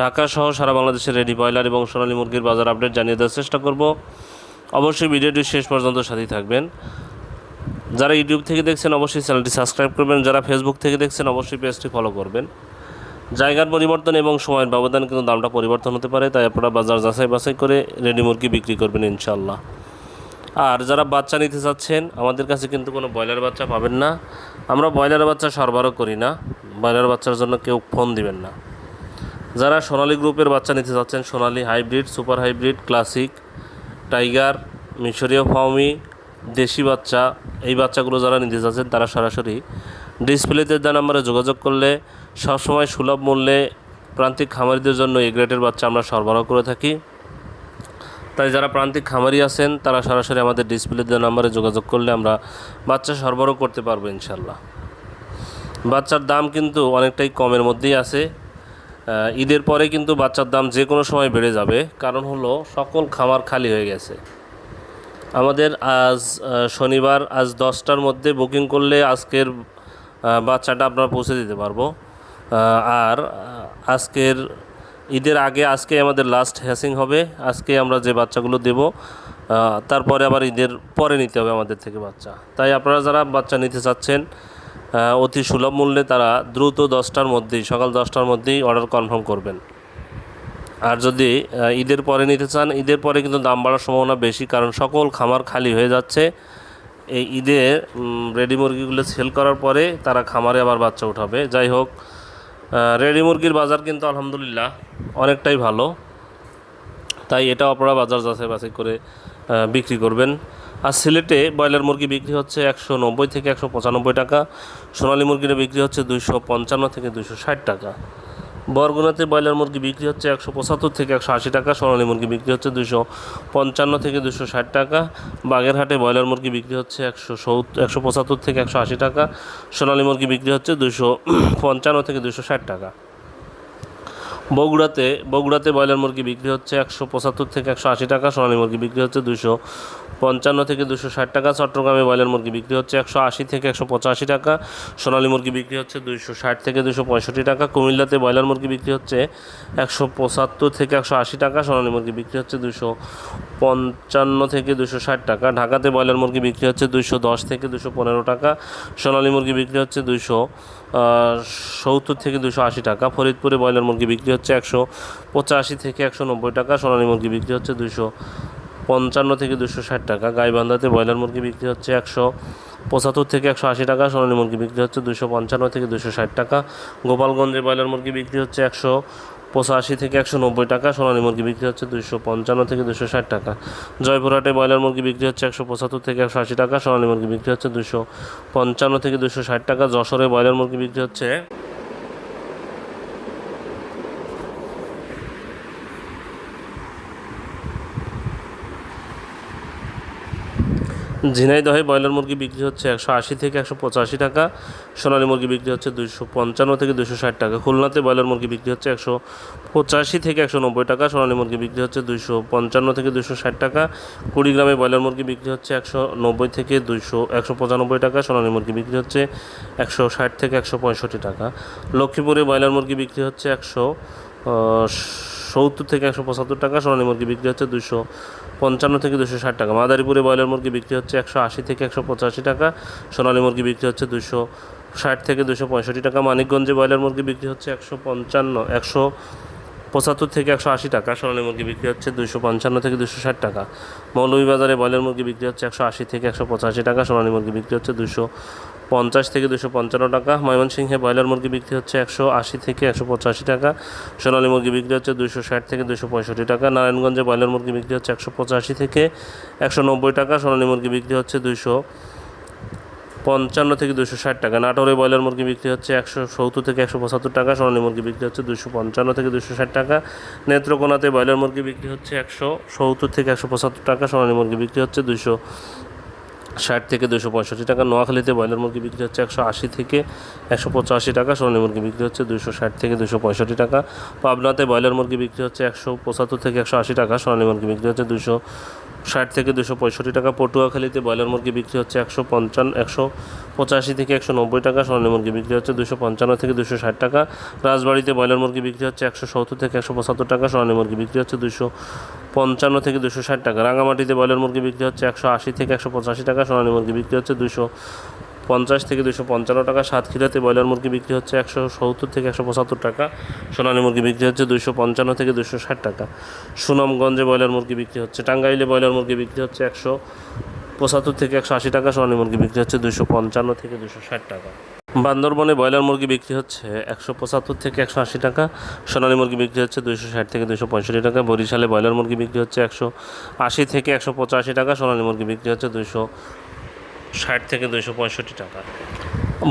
ঢাকা সহ সারা বাংলাদেশের ready broiler এবং সোনালী মুরগির বাজার আপডেট জানিয়ে দেওয়ার চেষ্টা করব। অবশ্যই ভিডিওটি শেষ পর্যন্ত সাথেই থাকবেন। যারা ইউটিউব থেকে দেখছেন, অবশ্যই চ্যানেলটি সাবস্ক্রাইব করবেন। যারা ফেসবুক থেকে দেখছেন, অবশ্যই পেজটি ফলো করবেন। জায়গার পরিবর্তন এবং সময়ের ব্যবধান কিন্তু দামটা পরিবর্তন হতে পারে, তাই আপনারা বাজার যাচাই বাছাই করে রেডি মুরগি বিক্রি করবেন ইনশাল্লাহ আর যারা বাচ্চা নিতে চাচ্ছেন, আমাদের কাছে কিন্তু কোনো ব্রয়লার বাচ্চা পাবেন না। আমরা ব্রয়লার বাচ্চা সরবরাহ করি না। ব্রয়লার বাচ্চার জন্য কেউ ফোন দিবেন না। যারা সোনালী গ্রুপের বাচ্চা নিতে চাচ্ছেন, Sonali hybrid, super hybrid, classic, tiger, মিশরীয় ফাউমি দেশি বাচ্চা, এই বাচ্চাগুলো যারা নিতে চাচ্ছেন, তারা সরাসরি ডিসপ্লেতে দেওয়া নাম্বারে যোগাযোগ করলে সবসময় সুলভ মূল্যে প্রান্তিক খামারিদের জন্য এই গ্রেটের বাচ্চা আমরা সরবরাহ করে থাকি। তাই যারা প্রান্তিক খামারি আছেন, তারা সরাসরি আমাদের ডিসপ্লে দেওয়া নাম্বারে যোগাযোগ করলে আমরা বাচ্চা সরবরাহ করতে পারব ইনশাল্লাহ বাচ্চার দাম কিন্তু অনেকটাই কমের মধ্যেই আছে। ঈদের পরে কিন্তু বাচ্চার দাম যে কোনো সময় বেড়ে যাবে। কারণ হলো সকল খামার খালি হয়ে গেছে। আমাদের আজ শনিবার, আজ দশটার মধ্যে বুকিং করলে আজকের বাচ্চাটা আপনারা পৌঁছে দিতে পারব। আর আজকের ঈদের আগে, আজকে আমাদের লাস্ট হ্যাসিং হবে। আজকে আমরা যে বাচ্চাগুলো দেব তারপরে আবার ঈদের পরে নিতে হবে আমাদের থেকে বাচ্চা। তাই আপনারা যারা বাচ্চা নিতে চাচ্ছেন অতি সুলভ মূল্যে তারা দ্রুত দশটার মধ্যেই, সকাল দশটার মধ্যেই অর্ডার কনফার্ম করবেন। আর যদি ঈদের পরে নিতে চান, ঈদের পরে কিন্তু দাম বাড়ার সম্ভাবনা বেশি, কারণ সকল খামার খালি হয়ে যাচ্ছে। এই ঈদে রেডি মুরগিগুলো সেল করার পরে তারা খামারে আবার বাচ্চা উঠাবে। যাই হোক রেডি মুরগির বাজার কিন্তু আলহামদুলিল্লাহ অনেকটাই ভালো। তাই এটা আপনারা বাজার যাচাই বাছাই করে বিক্রি করবেন। আর সিলেটে ব্রয়লার মুরগি বিক্রি হচ্ছে একশো নব্বই থেকে একশো পঁচানব্বই টাকা, সোনালী মুরগিটা বিক্রি হচ্ছে দুইশো পঞ্চান্ন থেকে দুইশো ষাট টাকা। বরগুনাতে ব্রয়লার মুরগি বিক্রি হচ্ছে একশো পঁচাত্তর থেকে একশো আশি টাকা, সোনালী মুরগি বিক্রি হচ্ছে দুশো পঞ্চান্ন থেকে দুশো ষাট টাকা। বাগেরহাটে ব্রয়লার মুরগি বিক্রি হচ্ছে একশো সত্তর, একশো পঁচাত্তর থেকে একশো আশি টাকা, সোনালী মুরগি বিক্রি হচ্ছে দুশো পঞ্চান্ন থেকে দুশো ষাট টাকা। বগুড়াতে বগুড়াতে ব্রয়লার মুরগি বিক্রি হচ্ছে একশো পঁচাত্তর থেকে একশো আশি টাকা, সোনালী মুরগি বিক্রি হচ্ছে দুশো পঞ্চান্ন থেকে দুশো ষাট টাকা, চট্টগ্রামে ব্রয়লার মুরগি বিক্রি হচ্ছে একশো আশি থেকে একশো পঁচাশি টাকা, সোনালী মুরগি বিক্রি হচ্ছে দুইশো ষাট থেকে দুশো পঁয়ষট্টি টাকা, কুমিল্লাতে ব্রয়লার মুরগি বিক্রি হচ্ছে একশো পঁচাত্তর থেকে একশো আশি টাকা, সোনালী মুরগি বিক্রি হচ্ছে দুশো পঞ্চান্ন থেকে দুশো ষাট টাকা, ঢাকাতে ব্রয়লার মুরগি বিক্রি হচ্ছে দুশো দশ থেকে দুশো পনেরো টাকা, সোনালী মুরগি বিক্রি হচ্ছে দুশো সত্তর থেকে দুশো আশি টাকা। ফরিদপুরে ব্রয়লার মুরগি বিক্রি হচ্ছে একশো পঁচাশি থেকে একশো নব্বই টাকা, সোনালী মুরগি বিক্রি হচ্ছে দুশো পঞ্চান্ন থেকে দুশো ষাট টাকা। গাইবান্ধাতে ব্রয়লার মুরগি বিক্রি হচ্ছে একশো পঁচাত্তর থেকে একশো আশি টাকা, সোনালী মুরগি বিক্রি হচ্ছে দুশো পঞ্চান্ন থেকে দুশো ষাট টাকা। গোপালগঞ্জে ব্রয়লার মুরগি বিক্রি হচ্ছে একশো পঁচাশি থেকে একশো নব্বই টাকা, সোনালী মুরগি বিক্রি হচ্ছে দুশো পঞ্চান্ন থেকে দুশো ষাট টাকা। জয়পুরহাটে ব্রয়লার মুরগি বিক্রি হচ্ছে একশো পঁচাত্তর থেকে একশো আশি টাকা, সোনালী মুরগি বিক্রি হচ্ছে দুশো পঞ্চান্ন থেকে দুশো ষাট টাকা। যশোরে ব্রয়লার মুরগি বিক্রি হচ্ছে ঝিনাইদহে ব্রয়লার মুরগি বিক্রি হচ্ছে একশো আশি থেকে একশো পঁচাশি টাকা, সোনালী মুরগি বিক্রি হচ্ছে দুশো পঞ্চান্ন থেকে দুশো ষাট টাকা, খুলনাতে ব্রয়লার মুরগি বিক্রি হচ্ছে একশো পঁচাশি থেকে একশো নব্বই টাকা, সোনালী মুরগি বিক্রি হচ্ছে দুশো পঞ্চান্ন থেকে দুশো ষাট টাকা, কুড়িগ্রামে ব্রয়লার মুরগি বিক্রি হচ্ছে একশো নব্বই থেকে দুশো একশো পঁচানব্বই টাকা, সোনালী মুরগি বিক্রি হচ্ছে একশো ষাট থেকে একশো পঁয়ষট্টি টাকা, লক্ষ্মীপুরে ব্রয়লার মুরগি বিক্রি হচ্ছে একশো সত্তর থেকে একশো পঁচাত্তর টাকা, সোনালী মুরগি বিক্রি হচ্ছে দুশো পঞ্চান্ন থেকে দুশো ষাট টাকা। মাদারীপুরে ব্রয়লার মুরগি বিক্রি হচ্ছে একশো আশি থেকে একশো পঁচাশি টাকা, সোনালী মুরগি বিক্রি হচ্ছে দুশো ষাট থেকে দুশো পঁয়ষট্টি টাকা, মানিকগঞ্জে ব্রয়লার মুরগি বিক্রি হচ্ছে একশো পঞ্চান্ন, একশো পঁচাত্তর থেকে একশো আশি টাকা, সোনালী মুরগি বিক্রি হচ্ছে দুশো পঞ্চান্ন থেকে দুশো ষাট টাকা। মৌলভীবাজারে ব্রয়লার মুরগি বিক্রি হচ্ছে একশো আশি থেকে একশো পঁচাশি টাকা, সোনালী মুরগি বিক্রি হচ্ছে দুশো পঞ্চাশ থেকে দুশো পঞ্চান্ন টাকা। ময়মনসিংহে ব্রয়লার মুরগি বিক্রি হচ্ছে একশো আশি থেকে একশো পঁচাশি টাকা। সোনালী মুরগি বিক্রি হচ্ছে দুশো ষাট থেকে দুশো পঁয়ষট্টি টাকা। নারায়ণগঞ্জে ব্রয়লার মুরগি বিক্রি হচ্ছে একশো পঁচাশি থেকে একশো নব্বই টাকা। সোনালী মুরগি বিক্রি হচ্ছে দুশো পঞ্চান্ন থেকে দুশো ষাট টাকা। নাটোরে ব্রয়লার মুরগি বিক্রি হচ্ছে একশো সত্তর থেকে একশো পঁচাত্তর টাকা। সোনালী মুরগি বিক্রি হচ্ছে দুশো পঞ্চান্ন থেকে দুশো ষাট টাকা। নেত্রকোনাতে ব্রয়লার মুরগি বিক্রি হচ্ছে একশো সত্তর থেকে একশো পঁচাত্তর টাকা। সোনালী মুরগি বিক্রি হচ্ছে দুশো ষাট থেকে দুশো পঁয়ষট্টি টাকা। নোয়াখালীতে ব্রয়লার মুরগি বিক্রি হচ্ছে একশো আশি থেকে একশো পঁচাশি টাকা। সোনালী মুরগি বিক্রি হচ্ছে দুশো ষাট থেকে দুশো পঁয়ষট্টি টাকা। পাবনাতে ব্রয়লার মুরগি বিক্রি হচ্ছে একশো পঁচাত্তর থেকে একশো আশি টাকা। সোনালী মুরগি বিক্রি হচ্ছে দুশো ষাট থেকে দুশো পঁয়ষট্টি টাকা পটুয়াখালীতে ব্রয়লার মুরগি বিক্রি হচ্ছে একশো পঞ্চান্ন একশো পঁচাশি থেকে একশো নব্বই টাকা স্বর্ণ মুরগি বিক্রি হচ্ছে দুশো পঞ্চান্ন থেকে দুশো ষাট টাকা, রাজবাড়িতে ব্রয়লার মুরগি বিক্রি হচ্ছে একশো সত্তর থেকে একশো পঁচাত্তর টাকা স্বর্ণ মুরগি বিক্রি হচ্ছে দুশো পঞ্চান্ন থেকে দুশো ষাট টাকা, রাঙামাটিতে ব্রয়লার মুরগি বিক্রি হচ্ছে একশো আশি থেকে একশো পঁচাশি টাকা সোনালী মুরগি বিক্রি হচ্ছে দুশো পঞ্চাশ থেকে দুশো পঞ্চান্ন টাকা সাতক্ষীরাতে ব্রয়লার মুরগি বিক্রি হচ্ছে একশো সত্তর থেকে একশো পঁচাত্তর টাকা, সোনালী মুরগি বিক্রি হচ্ছে দুশো পঞ্চান্ন থেকে দুশো ষাট টাকা। সুনামগঞ্জে ব্রয়লার মুরগি বিক্রি হচ্ছে, টাঙ্গাইলে ব্রয়লার মুরগি বিক্রি হচ্ছে একশো পঁচাত্তর থেকে একশো আশি টাকা, সোনালী মুরগি বিক্রি হচ্ছে দুশো পঞ্চান্ন থেকে দুশো ষাট টাকা। বান্দরবনে ব্রয়লার মুরগি বিক্রি হচ্ছে একশো পঁচাত্তর থেকে একশো আশি টাকা, সোনালী মুরগি বিক্রি হচ্ছে দুশো ষাট থেকে দুশো পঁয়ষট্টি টাকা, বরিশালে ব্রয়লার মুরগি বিক্রি হচ্ছে একশো আশি থেকে একশো পঁচাশি টাকা, সোনালী মুরগি বিক্রি হচ্ছে দুশো ষাট থেকে দুশো পঁয়ষট্টি টাকা।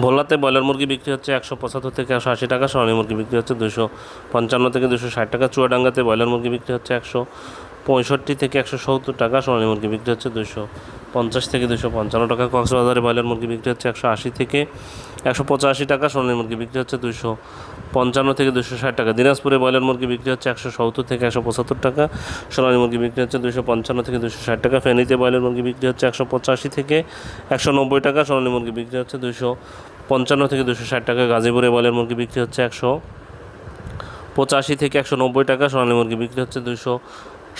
ভোলাতে ব্রয়লার মুরগি বিক্রি হচ্ছে একশো পঁচাত্তর থেকে একশো আশি টাকা সোনালী মুরগি বিক্রি হচ্ছে দুশো পঞ্চান্ন থেকে দুশো ষাট টাকা, চুয়াডাঙ্গাতে ব্রয়লার মুরগি বিক্রি হচ্ছে একশো পঁয়ষট্টি থেকে একশো সত্তর টাকা সোনালী মুরগি বিক্রি হচ্ছে দুশো পঞ্চাশ থেকে দুশো পঞ্চান্ন টাকা, কক্সবাজারে ব্রয়লার মুরগি বিক্রি হচ্ছে একশো আশি থেকে একশো পঁচাশি টাকা সোনালী মুরগি বিক্রি হচ্ছে দুশো পঞ্চান্ন থেকে দুশো ষাট টাকা। দিনাজপুরে ব্রয়লার মুরগি বিক্রি হচ্ছে একশো সত্তর থেকে একশো পঁচাত্তর টাকা। সোনালী মুরগি বিক্রি হচ্ছে দুশো পঞ্চান্ন থেকে দুশো ষাট টাকা। ফেনীতে ব্রয়লার মুরগি বিক্রি হচ্ছে একশো পঁচাশি থেকে একশো নব্বই টাকা। সোনালী মুরগি বিক্রি হচ্ছে দুশো পঞ্চান্ন থেকে দুশো ষাট টাকা। গাজীপুরে ব্রয়লার মুরগি বিক্রি হচ্ছে একশো পঁচাশি থেকে একশো নব্বই টাকা। সোনালী মুরগি বিক্রি হচ্ছে দুশো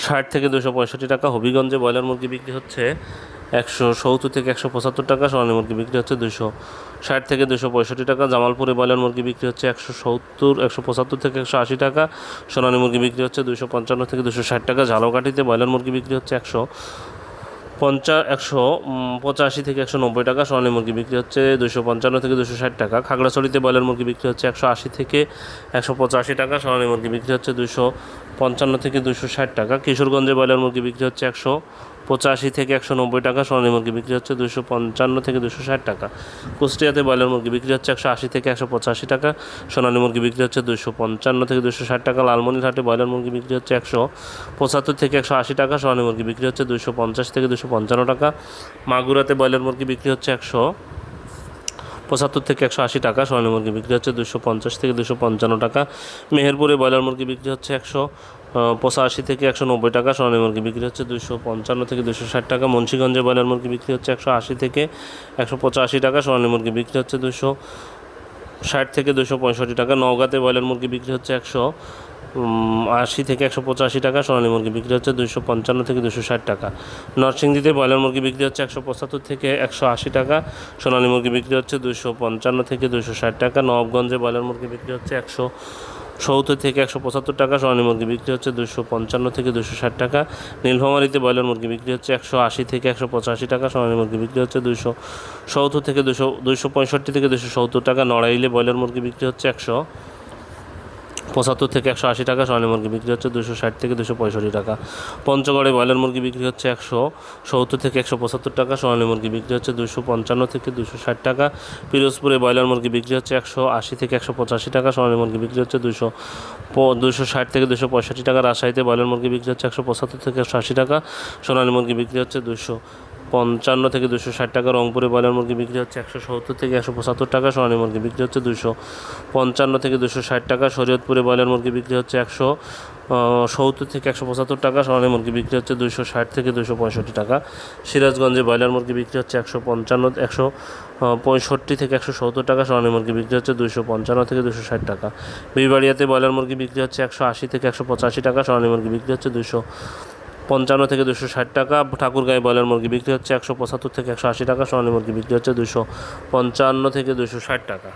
ষাট থেকে দুশো পঁয়ষট্টি টাকা। হবিগঞ্জে ব্রয়লার মুরগি বিক্রি হচ্ছে একশো সত্তর থেকে একশো পঁচাত্তর টাকা, সোনালী মুরগি বিক্রি হচ্ছে দুশো ষাট থেকে দুশো পঁয়ষট্টি টাকা, জামালপুরে ব্রয়লার মুরগি বিক্রি হচ্ছে একশো সত্তর, একশো পঁচাত্তর থেকে একশো আশি টাকা, সোনালী মুরগি বিক্রি হচ্ছে দুশো পঞ্চান্ন থেকে দুশো ষাট টাকা, ঝালকাঠিতে ব্রয়লার মুরগি বিক্রি হচ্ছে একশো পঞ্চা, একশো পঁচাশি থেকে একশো নব্বই টাকা, সোনালী মুরগি বিক্রি হচ্ছে দুশো পঞ্চান্ন থেকে দুশো ষাট টাকা, খাগড়াছড়িতে ব্রয়লার মুরগি বিক্রি হচ্ছে একশো আশি থেকে একশো পঁচাশি টাকা, সোনালী মুরগি বিক্রি হচ্ছে দুশো পঞ্চান্ন থেকে দুশো ষাট টাকা, কিশোরগঞ্জে ব্রয়লার মুরগি বিক্রি হচ্ছে একশো পঁচাশি থেকে একশো নব্বই টাকা, সোনালী মুরগি বিক্রি হচ্ছে দুশো পঞ্চান্ন থেকে দুশো ষাট টাকা। কুষ্টিয়াতে ব্রয়লার মুরগি বিক্রি হচ্ছে একশো আশি থেকে একশো পঁচাশি টাকা, সোনালী মুরগি বিক্রি হচ্ছে দুশো পঞ্চান্ন থেকে দুশো ষাট টাকা, লালমনিরহাটে ব্রয়লার মুরগি বিক্রি হচ্ছে একশো পঁচাত্তর থেকে একশো আশি টাকা, সোনালী মুরগি বিক্রি হচ্ছে দুশো পঞ্চাশ থেকে দুশো পঞ্চান্ন টাকা। মাগুরাতে ব্রয়লার মুরগি বিক্রি হচ্ছে একশো পঁচাত্তর থেকে একশো আশি টাকা, সোনালী মুরগি বিক্রি হচ্ছে দুশো পঞ্চাশ থেকে দুশো পঞ্চান্ন টাকা। মেহেরপুরে ব্রয়লার মুরগি বিক্রি হচ্ছে একশো পঁচাশি থেকে একশো নব্বই টাকা সোনালী মুরগি বিক্রি হচ্ছে দুশো পঞ্চান্ন থেকে দুশো ষাট টাকা। মুন্সিগঞ্জে ব্রয়লার মুরগি বিক্রি হচ্ছে একশো আশি থেকে একশো পঁচাশি টাকা সোনালী মুরগি বিক্রি হচ্ছে দুশো ষাট থেকে দুশো পঁয়ষট্টি টাকা। নওগাঁতে ব্রয়লার মুরগি বিক্রি হচ্ছে একশো আশি থেকে একশো পঁচাশি টাকা সোনালী মুরগি বিক্রি হচ্ছে দুশো পঞ্চান্ন থেকে দুশো ষাট টাকা। নরসিংদীতে ব্রয়লার মুরগি বিক্রি হচ্ছে একশো পঁচাত্তর থেকে একশো আশি টাকা সোনালী মুরগি বিক্রি হচ্ছে দুশো পঞ্চান্ন থেকে দুশো ষাট টাকা। নবগঞ্জে ব্রয়লার মুরগি বিক্রি হচ্ছে একশো সত্তর থেকে একশো পঁচাত্তর টাকা, সোনালী মুরগি বিক্রি হচ্ছে দুশো পঞ্চান্ন থেকে দুশো ষাট টাকা। নীলফামারিতে ব্রয়লার মুরগি বিক্রি হচ্ছে একশো আশি থেকে একশো পঁচাশি টাকা, সোনালী মুরগি বিক্রি হচ্ছে দুশো সত্তর থেকে দুশো দুশো পঁয়ষট্টি থেকে দুশো সত্তর টাকা। নড়াইলে ব্রয়লার মুরগি বিক্রি হচ্ছে একশো পঁচাত্তর থেকে একশো আশি টাকা, সোনালী মুরগি বিক্রি হচ্ছে দুশো ষাট থেকে দুশো পঁয়ষট্টি টাকা। পঞ্চগড়ে ব্রয়লার মুরগি বিক্রি হচ্ছে একশো সত্তর থেকে একশো পঁচাত্তর টাকা, সোনালী মুরগি বিক্রি হচ্ছে দুশো পঞ্চান্ন থেকে দুশো ষাট টাকা। পিরোজপুরে ব্রয়লার মুরগি বিক্রি হচ্ছে একশো আশি থেকে একশো পঁচাশি টাকা, সোনালী মুরগি বিক্রি হচ্ছে দুশো দুশো ষাট থেকে দুশো পঁয়ষট্টি টাকা। রাজশাহীতে ব্রয়লার মুরগি বিক্রি হচ্ছে একশো পঁচাত্তর থেকে একশো আশি টাকা, সোনালী মুরগি বিক্রি হচ্ছে দুশো পঞ্চান্ন থেকে দুশো ষাট টাকা রংপুরে ব্রয়লার মুরগি বিক্রি হচ্ছে একশো সত্তর থেকে একশো পঁচাত্তর টাকা, সোনালী মুরগি বিক্রি হচ্ছে দুশো পঞ্চান্ন থেকে দুশো ষাট টাকা, শরীয়তপুরে ব্রয়লার মুরগি বিক্রি হচ্ছে একশো সত্তর থেকে একশো পঁচাত্তর টাকা, সোনালী মুরগি বিক্রি হচ্ছে দুশো ষাট থেকে দুশো পঁয়ষট্টি টাকা। সিরাজগঞ্জে ব্রয়লার মুরগি বিক্রি হচ্ছে একশো পঞ্চান্ন, একশো পঁয়ষট্টি থেকে একশো সত্তর টাকা, সোনালী মুরগি বিক্রি হচ্ছে দুশো পঞ্চান্ন থেকে দুশো ষাট টাকা। বিবাড়িয়াতে ব্রয়লার মুরগি বিক্রি হচ্ছে একশো আশি থেকে একশো পঁচাশি টাকা, সোনালী মুরগি বিক্রি হচ্ছে দুশো পঞ্চান্ন থেকে দুশো ষাট টাকা। ঠাকুরগাঁয় ব্রয়লার মুরগি বিক্রি হচ্ছে একশো পঁচাত্তর থেকে একশো আশি টাকা, সোনালী মুরগি বিক্রি হচ্ছে দুশো পঞ্চান্ন থেকে দুশো ষাট টাকা।